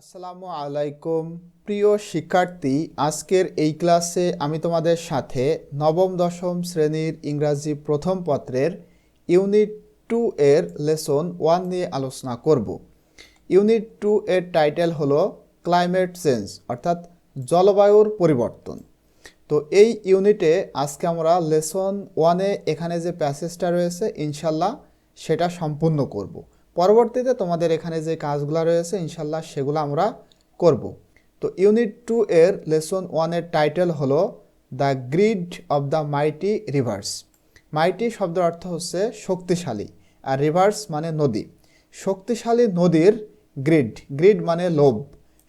আসসালামু আলাইকুম। প্রিয় শিক্ষার্থী, আজকের এই ক্লাসে আমি তোমাদের সাথে নবম, দশম শ্রেণির ইংরাজি প্রথম পত্রের ইউনিট টু এর লেসন ওয়ান নিয়ে আলোচনা করব। ইউনিট টু এর টাইটেল হলো ক্লাইমেট চেঞ্জ, অর্থাৎ জলবায়ুর পরিবর্তন। তো এই ইউনিটে আজকে আমরা লেসন ওয়ানে এখানে যে প্যাসেজটা রয়েছে, ইনশাল্লাহ সেটা সম্পূর্ণ করব। পরবর্তীতে তোমাদের এখানে যে কাজগুলো রয়েছে, ইনশাল্লাহ সেগুলো আমরা করব। তো ইউনিট টু এর লেসন ওয়ানের টাইটেল হলো the greed of the mighty rivers mighty শব্দের অর্থ হচ্ছে শক্তিশালী, আর রিভার্স মানে নদী। শক্তিশালী নদীর গ্রিড গ্রিড মানে লোভ।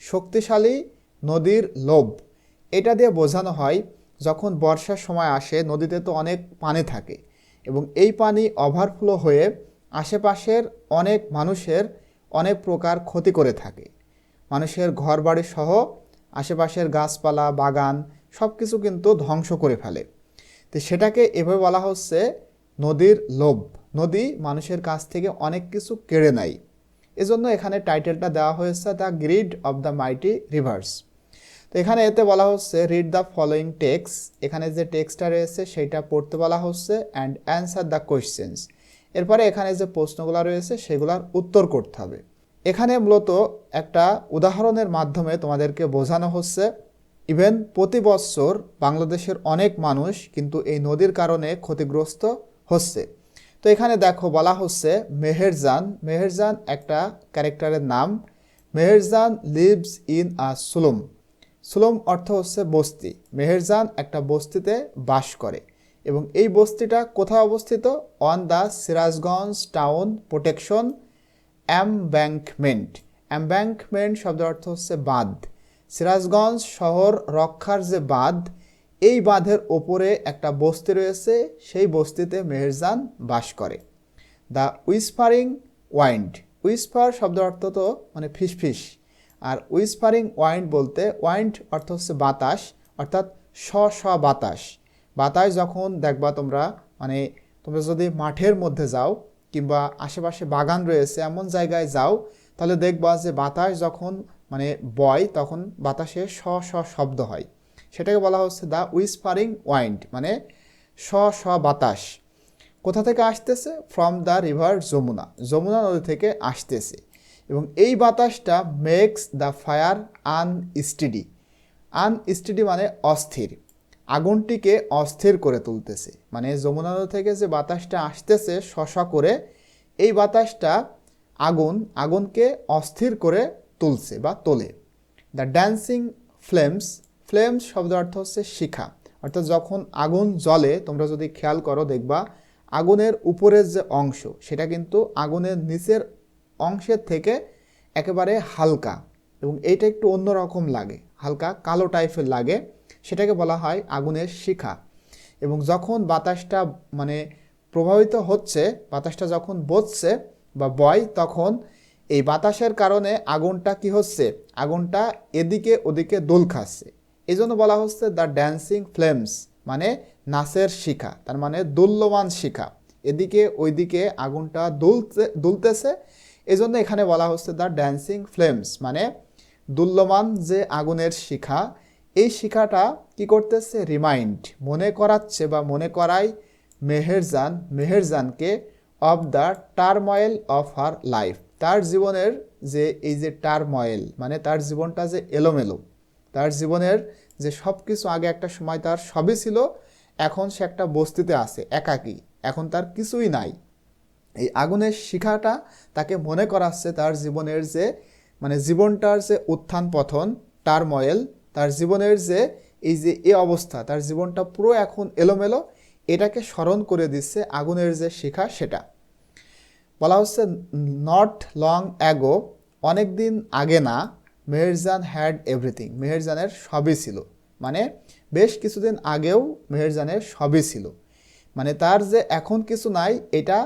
শক্তিশালী নদীর লোভ। এটা দিয়ে বোঝানো হয়, যখন বর্ষার সময় আসে, নদীতে তো অনেক পানি থাকে, এবং এই পানি ওভারফ্লো হয়ে আশেপাশের অনেক মানুষের অনেক প্রকার ক্ষতি করে থাকে। মানুষের ঘরবাড়ি সহ আশেপাশের গাছপালা, বাগান সব কিছু কিন্তু ধ্বংস করে ফেলে। তো সেটাকে এভাবে বলা হচ্ছে নদীর লোভ। নদী মানুষের কাছ থেকে অনেক কিছু কেড়ে নেয়। এজন্য এখানে টাইটেলটা দেওয়া হয়েছে the greed of the mighty rivers তো এখানে এতে বলা হচ্ছে, রিড দ্য ফলোয়িং টেক্স এখানে যে টেক্সটটা রয়েছে, সেইটা পড়তে বলা হচ্ছে, অ্যান্ড অ্যান্সার দ্য কোয়েশ্চেন্স এরপরে এখানে যে প্রশ্নগুলো রয়েছে, সেগুলোর উত্তর করতে হবে। এখানে মূলত একটা উদাহরণের মাধ্যমে তোমাদেরকে বোঝানো হচ্ছে ইভেন প্রতি বছর বাংলাদেশের অনেক মানুষ কিন্তু এই নদীর কারণে ক্ষতিগ্রস্ত হচ্ছে। তো এখানে দেখো, বলা হচ্ছে মেহেরজান মেহেরজান একটা ক্যারেক্টারের নাম। Meherjaan lives in a slum. Slum অর্থ হচ্ছে বস্তি। মেহেরজান একটা বস্তিতে বাস করে। এবং এই বস্তিটা কোথায় অবস্থিত? On the Sirajganj town protection embankment embankment শব্দের অর্থ হচ্ছে বাঁধ। সিরাজগঞ্জ শহর রক্ষার যে বাঁধ, এই বাঁধের ওপরে একটা বস্তি রয়েছে, সেই বস্তিতে মেহেরজান বাস করে। দ্য উইসপারিং ওয়াইন্ড উইসপার শব্দ অর্থ তো মানে ফিসফিস। আর উইসপারিং ওয়াইন্ড বলতে ওয়াইন্ড অর্থ হচ্ছে বাতাস, অর্থাৎ স স বাতাস। বাতাস যখন দেখবা তোমরা মানে তোমরা যদি মাঠের মধ্যে যাও কিংবা আশেপাশে বাগান রয়েছে এমন জায়গায় যাও, তাহলে দেখবা যে বাতাস যখন মানে বয়, তখন বাতাসে স স শব্দ হয়। সেটাকে বলা হচ্ছে দ্য উইসপারিং ওয়াইন্ড মানে স স বাতাস। কোথা থেকে আসতেছে? From the river Jamuna Jamuna নদী থেকে আসতেছে। এবং এই বাতাসটা makes the fire unsteady unsteady মানে অস্থির। আগুনটিকে অস্থির করে তুলতেছে। মানে যমুনা নদী থেকে যে বাতাসটা আসতেছে শশা করে, এই বাতাসটা আগুন, আগুনকে অস্থির করে তুলছে বা তোলে। দ্য ড্যান্সিং ফ্লেমস ফ্লেমস শব্দ অর্থ হচ্ছে শিখা। অর্থাৎ যখন আগুন জ্বলে, তোমরা যদি খেয়াল করো, দেখবা আগুনের উপরের যে অংশ, সেটা কিন্তু আগুনের নিচের অংশের থেকে একেবারে হালকা এবং এইটা একটু অন্যরকম লাগে, হালকা কালো টাইপের লাগে। সেটাকে বলা হয় আগুনের শিখা। এবং যখন বাতাসটা মানে প্রভাবিত হচ্ছে, বাতাসটা যখন বসছে বা বয়, তখন এই বাতাসের কারণে আগুনটা কি হচ্ছে? আগুনটা এদিকে ওদিকে দোল খাচ্ছে। এই জন্য বলা হচ্ছে দ্য ড্যান্সিং ফ্লেমস মানে নাচের শিখা, তার মানে দুল্যমান শিখা। এদিকে ওইদিকে আগুনটা দুলতে দুলতেছে। এই জন্য এখানে বলা হচ্ছে দ্য ড্যান্সিং ফ্লেমস মানে দুল্যমান যে আগুনের শিখা এই শিখাটা কি করতেছে? রিমাইন্ড মনে করাচ্ছে বা মনে করায় Meherjan, মেহেরজানকে of the turmoil of her life তার জীবনের যে এই যে টার্ময়েল মানে তার জীবনটা যে এলোমেলো, তার জীবনের যে সব কিছু আগে একটা সময় তার সবই ছিল, এখন সে একটা বস্তিতে আছে, একাকী। এখন তার কিছুই নাই। এই আগুনের শিখাটা তাকে মনে করাচ্ছে তার জীবনের যে মানে জীবনটার যে উত্থান পথন টার্ময়েল তার জীবনের যে এই যে এ অবস্থা, তার জীবনটা পুরো এখন এলোমেলো, এটাকে স্মরণ করে দিচ্ছে আগুনের যে শিখা সেটা। বলা হচ্ছে নট লং অ্যাগো অনেক দিন আগে না, মেহেরজান হ্যাড এভরিথিং মেহেরজানের সবই ছিল। মানে বেশ কিছুদিন আগেও মেহেরজানের সবই ছিল। মানে তার যে এখন কিছু নাই, এটা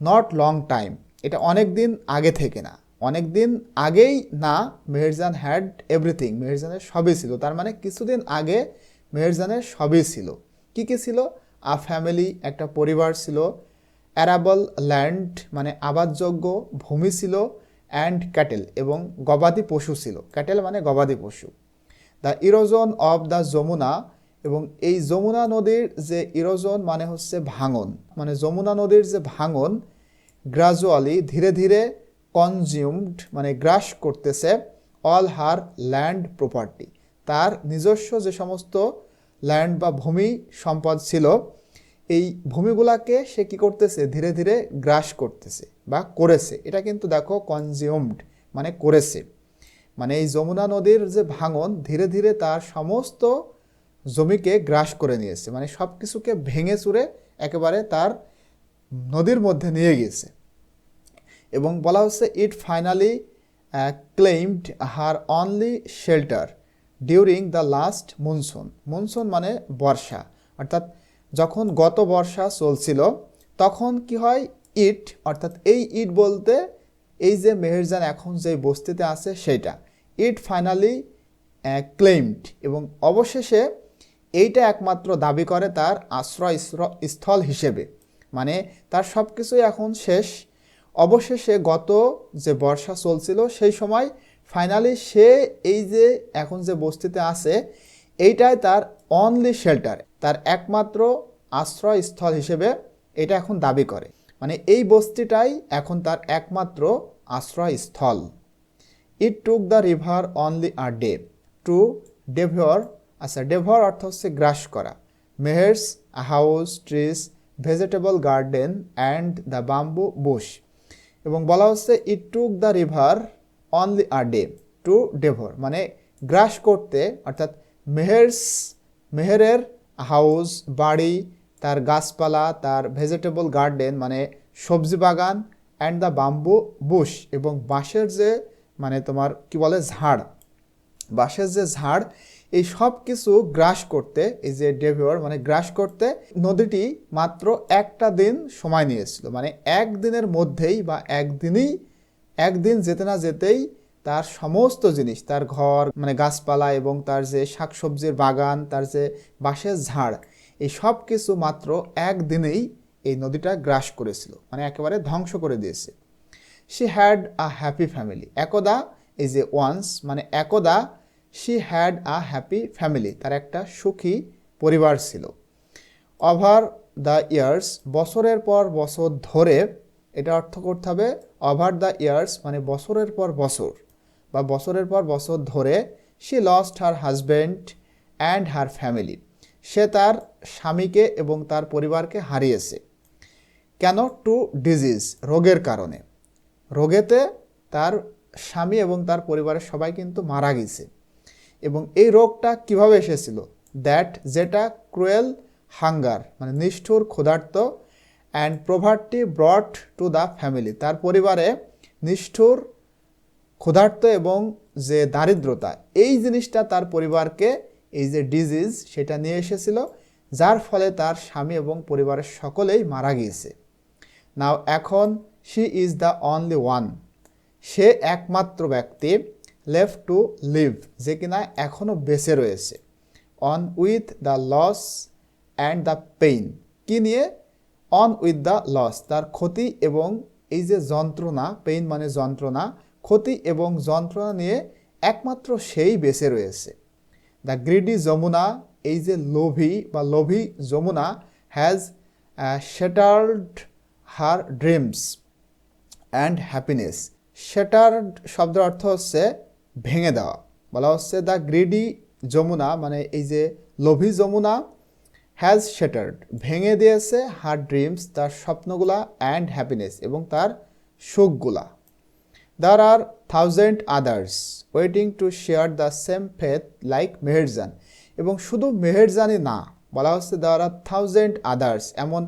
নট লং টাইম এটা অনেক দিন আগে থেকে না। অনেক দিন আগেই না, মেহেরজান হ্যাড এভরিথিং মেহেরজানের সবই ছিল। তার মানে কিছুদিন আগে মেহেরজানের সবই ছিল। কি কি ছিল? আ ফ্যামিলি একটা পরিবার ছিল। অ্যারাবল ল্যান্ড মানে আবাদযোগ্য ভূমি ছিল। অ্যান্ড ক্যাটেল এবং গবাদি পশু ছিল। ক্যাটেল মানে গবাদি পশু। The erosion of the Jamuna, এবং এই যমুনা নদীর যে ইরোজন মানে হচ্ছে ভাঙন। মানে যমুনা নদীর যে ভাঙন গ্রাজুয়ালি ধীরে ধীরে কনজিউমড মানে গ্রাস করতেছে অল হার ল্যান্ড প্রপার্টি তার নিজস্ব যে সমস্ত ল্যান্ড বা ভূমি সম্পদ ছিল, এই ভূমিগুলাকে সে কি করতেছে? ধীরে ধীরে গ্রাস করতেছে বা করেছে। এটা কিন্তু দেখো কনজিউমড মানে করেছে। মানে এই যমুনা নদীর যে ভাঙন, ধীরে ধীরে তার সমস্ত জমিকে গ্রাস করে নিয়েছে। মানে সব কিছুকে ভেঙে চুরে একেবারে তার নদীর মধ্যে নিয়ে গিয়েছে। এবং বলা হচ্ছে it finally claimed her only shelter during the last monsoon monsoon মানে বর্ষা। অর্থাৎ যখন গত বর্ষা চলছিল, তখন কি হয়? ইট অর্থাৎ এই ইট বলতে এই যে মেহেরজান এখন যে বস্তিতে আছে সেটা ইট ফাইনালি ক্লেইমড এবং অবশেষে এইটা একমাত্র দাবি করে তার আশ্রয় স্থল হিসেবে। মানে তার সব কিছুই এখন শেষ। অবশেষে গত যে বর্ষা চলছিল, সেই সময় ফাইনালি সে এই যে এখন যে বস্তিতে আছে, এইটাই তার অনলি শেল্টার তার একমাত্র আশ্রয়স্থল হিসেবে এটা এখন দাবি করে। মানে এই বস্তিটাই এখন তার একমাত্র আশ্রয়স্থল। It took the river only a day to devour আচ্ছা ডেভর অর্থ হচ্ছে গ্রাস করা। Meher's house trees vegetable garden and the bamboo bush এবং বলা হচ্ছে it took the river only a day to devour মানে গ্রাস করতে, অর্থাৎ মেহেরস, মেহেরের হাউস, বাড়ি, তার গাছপালা, তার ভেজিটেবল গার্ডেন মানে সবজি বাগান অ্যান্ড দ্য বাম্বু বুশ এবং বাঁশের যে মানে তোমার কি বলে, ঝাড়, বাঁশের যে ঝাড় এই সব কিছু গ্রাস করতে, এই যে ডেভিওর মানে গ্রাস করতে নদীটি মাত্র একটা দিন সময় নিয়েছিল। মানে একদিনের মধ্যেই বা একদিনই একদিন যেতে না যেতেই তার সমস্ত জিনিস, তার ঘর মানে গাছপালা এবং তার যে শাকসবজির বাগান, তার যে বাঁশের ঝাড়, এই সব কিছু মাত্র একদিনেই এই নদীটা গ্রাস করেছিল। মানে একেবারে ধ্বংস করে দিয়েছে। She had a happy family. একদা এই যে ওয়ান্স মানে একদা she had a happy family তার একটা সুখী পরিবার ছিল। ওভার দ্য ইয়ার্স বছরের পর বছর ধরে, এটা অর্থ করতে হবে ওভার দ্য ইয়ার্স মানে বছরের পর বছর বা বছরের পর বছর ধরে she lost her husband and her family সে তার স্বামীকে এবং তার পরিবারকে হারিয়েছে। কেন? টু ডিজিজ রোগের কারণে। রোগেতে তার স্বামী এবং তার পরিবারের সবাই কিন্তু মারা গেছে। এবং এই রোগটা কীভাবে এসেছিল? দ্যাট যেটা ক্রুয়েল হাঙ্গার মানে নিষ্ঠুর ক্ষুধার্ত and poverty brought to the family তার পরিবারে নিষ্ঠুর, ক্ষুধার্ত এবং যে দারিদ্রতা, এই জিনিসটা তার পরিবারকে, এই যে ডিজিজ সেটা নিয়ে এসেছিল, যার ফলে তার স্বামী এবং পরিবারের সকলেই মারা গিয়েছে। নাও এখন she is the only one সে একমাত্র ব্যক্তি। লেফট টু লিভ যে কিনা এখনও বেঁচে রয়েছে। On with the loss and the pain কি নিয়ে? অন উইথ দ্য লস তার ক্ষতি এবং এই যে যন্ত্রণা পেইন মানে যন্ত্রণা, ক্ষতি এবং যন্ত্রণা নিয়ে একমাত্র সেই বেঁচে রয়েছে। দ্য গ্রিডি যমুনা, এই যে লোভী বা লোভী Jamuna has shattered her dreams and happiness shattered শব্দের অর্থ হচ্ছে ভেঙে দেওয়া। বলা হচ্ছে দ্য গ্রিডি যমুনা মানে এই যে লোভী যমুনা হ্যাজ শেটার্ড ভেঙে দিয়েছে হার ড্রিমস তার স্বপ্নগুলা অ্যান্ড হ্যাপিনেস এবং তার সুখগুলা। There are thousand others waiting to share the same faith like Meherjan এবং শুধু মেহেরজানই না, বলা হচ্ছে দেওয়ার আর থাউজেন্ড আদার্স এমন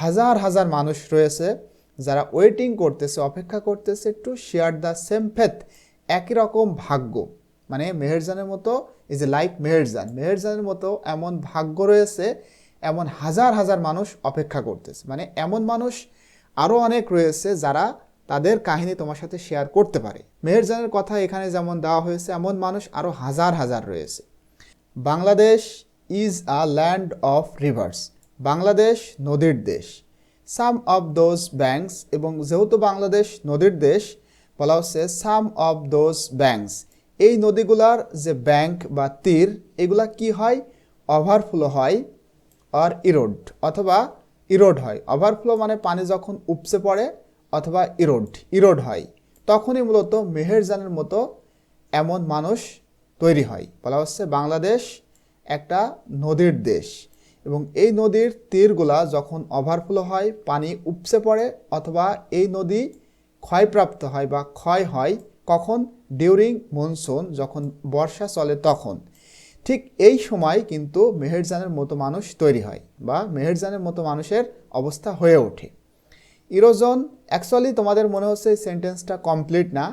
হাজার হাজার মানুষ রয়েছে যারা ওয়েটিং করতেছে, অপেক্ষা করতেছে to share the same faith একই রকম ভাগ্য। মানে মেহেরজানের মতো ইজ এ লাইক মেহেরজান। মেহেরজানের মতো এমন ভাগ্য রয়েছে, এমন হাজার হাজার মানুষ অপেক্ষা করতেছে। মানে এমন মানুষ আরও অনেক রয়েছে যারা তাদের কাহিনী তোমার সাথে শেয়ার করতে পারে। মেহেরজানের কথা এখানে যেমন দেওয়া হয়েছে, এমন মানুষ আরও হাজার হাজার রয়েছে। Bangladesh is a land of rivers Bangladesh নদীর দেশ। সাম অফ দোজ ব্যাংকস এবং যেহেতু বাংলাদেশ নদীর দেশ বলা হচ্ছে সাম অফ দোজ ব্যাঙ্কস এই নদীগুলার যে ব্যাংক বা তীর, এগুলা কি হয়? ওভারফ্লো হয় আর ইরোড, অথবা ইরোড হয়। ওভারফ্লো মানে পানি যখন উপচে পড়ে অথবা ইরোড ইরোড হয়। তখনই মূলত মেহেরজানের মতো এমন মানুষ তৈরি হয়। বলা হচ্ছে বাংলাদেশ একটা নদীর দেশ। এবং এই নদীর তীরগুলা যখন ওভারফ্লো হয়, পানি উপচে পড়ে অথবা এই নদী ক্ষয়প্রাপ্ত হয় বা ক্ষয় হয় কখন? ডিউরিং মনসুন যখন বর্ষা চলে তখন। ঠিক এই সময় কিন্তু মেহেরজানের মতো মানুষ তৈরি হয় বা মেহেরজানের মতো মানুষের অবস্থা হয়ে ওঠে। ইরোজন অ্যাকচুয়ালি তোমাদের মনে হচ্ছে এই সেন্টেন্সটা কমপ্লিট না।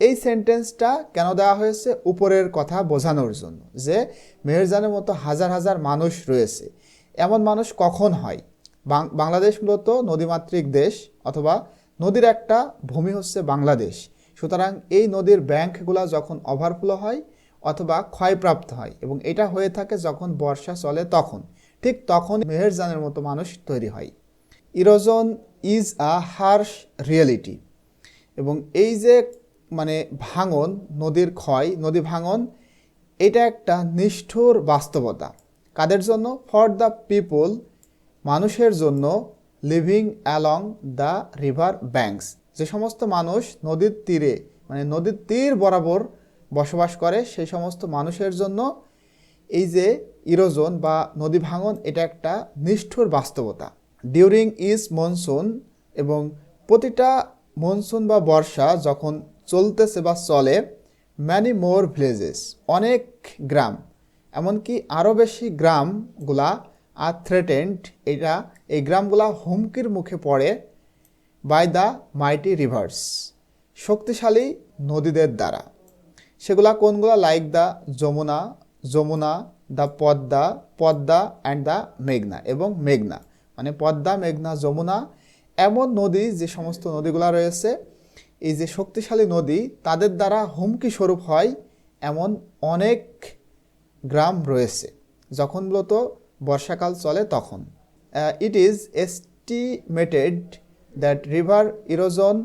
এই সেন্টেন্সটা কেন দেওয়া হয়েছে? উপরের কথা বোঝানোর জন্য যে মেহেরজানের মতো হাজার হাজার মানুষ রয়েছে। এমন মানুষ কখন হয়? বাংলাদেশ মূলত নদীমাতৃক দেশ অথবা নদীর একটা ভূমি হচ্ছে বাংলাদেশ। সুতরাং এই নদীর ব্যাংকগুলো যখন ওভারফ্লো হয় অথবা ক্ষয়প্রাপ্ত হয় এবং এটা হয়ে থাকে যখন বর্ষা চলে তখন, ঠিক তখন মেহেরজানের মতো মানুষ তৈরি হয়। Erosion is a harsh reality এবং এই যে মানে ভাঙন, নদীর ক্ষয়, নদী ভাঙন, এটা একটা নিষ্ঠুর বাস্তবতা। কাদের জন্য? ফর দ্য পিপল মানুষের জন্য living along the river banks যে সমস্ত মানুষ নদীর তীরে মানে নদীর তীর বরাবর বসবাস করে, সেই সমস্ত মানুষের জন্য এই যে ইরোজন বা নদী ভাঙন, এটা একটা নিষ্ঠুর বাস্তবতা। ডিউরিং ইজ মনসুন এবং প্রতিটা মনসুন বা বর্ষা যখন চলতেছে বা চলে ম্যানি মোর ভিলেজেস অনেক গ্রাম, এমনকি আরও বেশি গ্রামগুলা আর থ্রেটেন্ড এটা এই গ্রামগুলা হুমকির মুখে পড়ে বাই দ্য মাইটি রিভার্স শক্তিশালী নদীদের দ্বারা। সেগুলা কোনগুলা? Like the Jamuna Jamuna the Padma Padma and the মেঘনা এবং মেঘনা। মানে পদ্মা, মেঘনা, যমুনা, এমন নদী, যে সমস্ত নদীগুলা রয়েছে, এই যে শক্তিশালী নদী, তাদের দ্বারা হুমকি স্বরূপ হয় এমন অনেক গ্রাম রয়েছে। যখন মূলত বর্ষাকাল চলে তখন। It is estimated that river erosion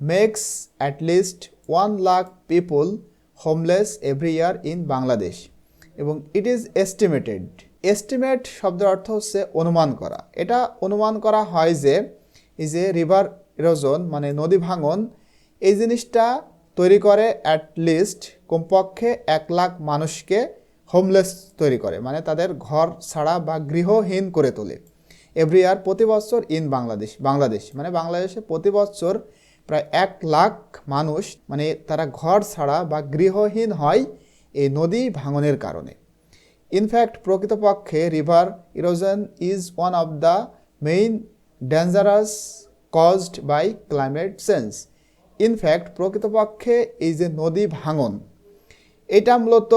makes at least one lakh people homeless every year in Bangladesh এবং ইট ইজ এস্টিমেটেড এস্টিমেট শব্দের অর্থ হচ্ছে অনুমান করা। এটা অনুমান করা হয় যে, এই যে রিভার ইরোজন মানে নদী ভাঙন, এই জিনিসটা তৈরি করে অ্যাট লিস্ট কমপক্ষে এক লাখ মানুষকে হোমলেস তৈরি করে মানে তাদের ঘর ছাড়া বা গৃহহীন করে তোলে। এভরি ইয়ার প্রতি বছর ইন বাংলাদেশ বাংলাদেশ মানে বাংলাদেশে প্রতি বছর প্রায় এক লাখ মানুষ মানে তারা ঘর ছাড়া বা গৃহহীন হয় এই নদী ভাঙনের কারণে। ইনফ্যাক্ট প্রকৃতপক্ষে river erosion is one of the main dangerous caused by climate change in fact প্রকৃতপক্ষে এই যে নদী ভাঙন, এটা মূলত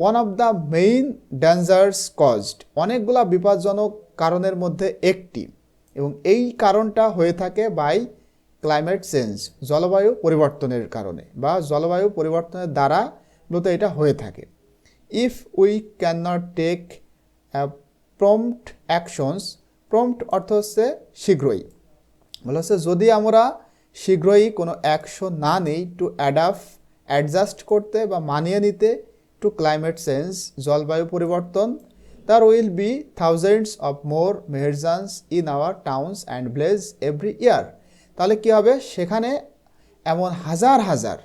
one of the main dangers caused অনেকগুলা বিপজ্জনক কারণের মধ্যে একটি। এবং এই কারণটা হয়ে থাকে বাই ক্লাইমেট চেঞ্জ জলবায়ু পরিবর্তনের কারণে বা জলবায়ু পরিবর্তনের দ্বারা মূলত এটা হয়ে থাকে। If we cannot take prompt actions prompt অর্থ হচ্ছে শীঘ্রই। বলা হচ্ছে যদি আমরা শীঘ্রই কোনো অ্যাকশন না নেই টু অ্যাডাপ অ্যাডজাস্ট করতে বা মানিয়ে নিতে টু ক্লাইমেট চেঞ্জ জলবায়ু পরিবর্তন, তার will be thousands of more Meherjans in our towns and village every year তাহলে কী হবে? সেখানে এমন হাজার হাজার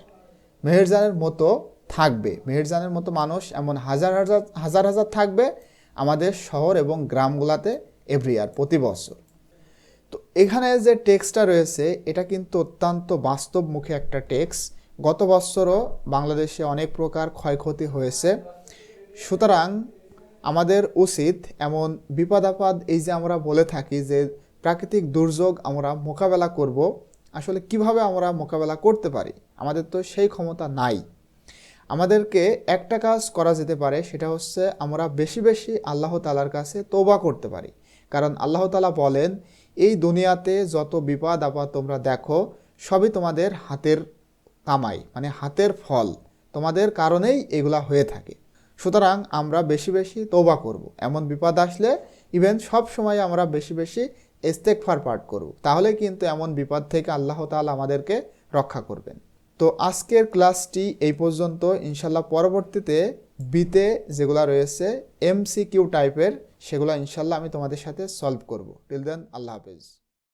মেহেরজানের মতো থাকবে। মেহেরজানের মতো মানুষ এমন হাজার হাজার হাজার হাজার থাকবে আমাদের শহর এবং গ্রামগুলাতে এভরি ইয়ার প্রতি বছর। তো এখানে যে টেক্সটটা রয়েছে, এটা কিন্তু অত্যন্ত বাস্তবমুখী একটা টেক্স গত বছরও বাংলাদেশে অনেক প্রকার ক্ষয়ক্ষতি হয়েছে। সুতরাং আমাদের উচিত এমন বিপদ আপদ এই যে আমরা বলে থাকি যে প্রাকৃতিক দুর্যোগ আমরা মোকাবেলা করব, আসলে কীভাবে আমরা মোকাবেলা করতে পারি? আমাদের তো সেই ক্ষমতা নাই। আমাদেরকে একটা কাজ করা যেতে পারে, সেটা হচ্ছে আমরা বেশি বেশি আল্লাহ তালার কাছে তোবা করতে পারি। কারণ আল্লাহ তালা বলেন, এই দুনিয়াতে যত বিপদ আপদ তোমরা দেখো, সবই তোমাদের হাতের কামাই মানে হাতের ফল, তোমাদের কারণেই এগুলা হয়ে থাকে। সুতরাং আমরা বেশি বেশি তোবা করব। এমন বিপদ আসলে ইভেন সব সময় আমরা বেশি বেশি ইস্তেকফার পাঠ করব। তাহলে কিন্তু এমন বিপদ থেকে আল্লাহ তাআলা আমাদেরকে রক্ষা করবেন। তো আজকের ক্লাসটি এই পর্যন্ত। ইনশাল্লাহ পরবর্তীতে বিতে যেগুলো রয়েছে এমসিকিউ টাইপের সেগুলো ইনশাল্লাহ আমি তোমাদের সাথে সলভ করব। টিল দেন আল্লাহ হাফেজ।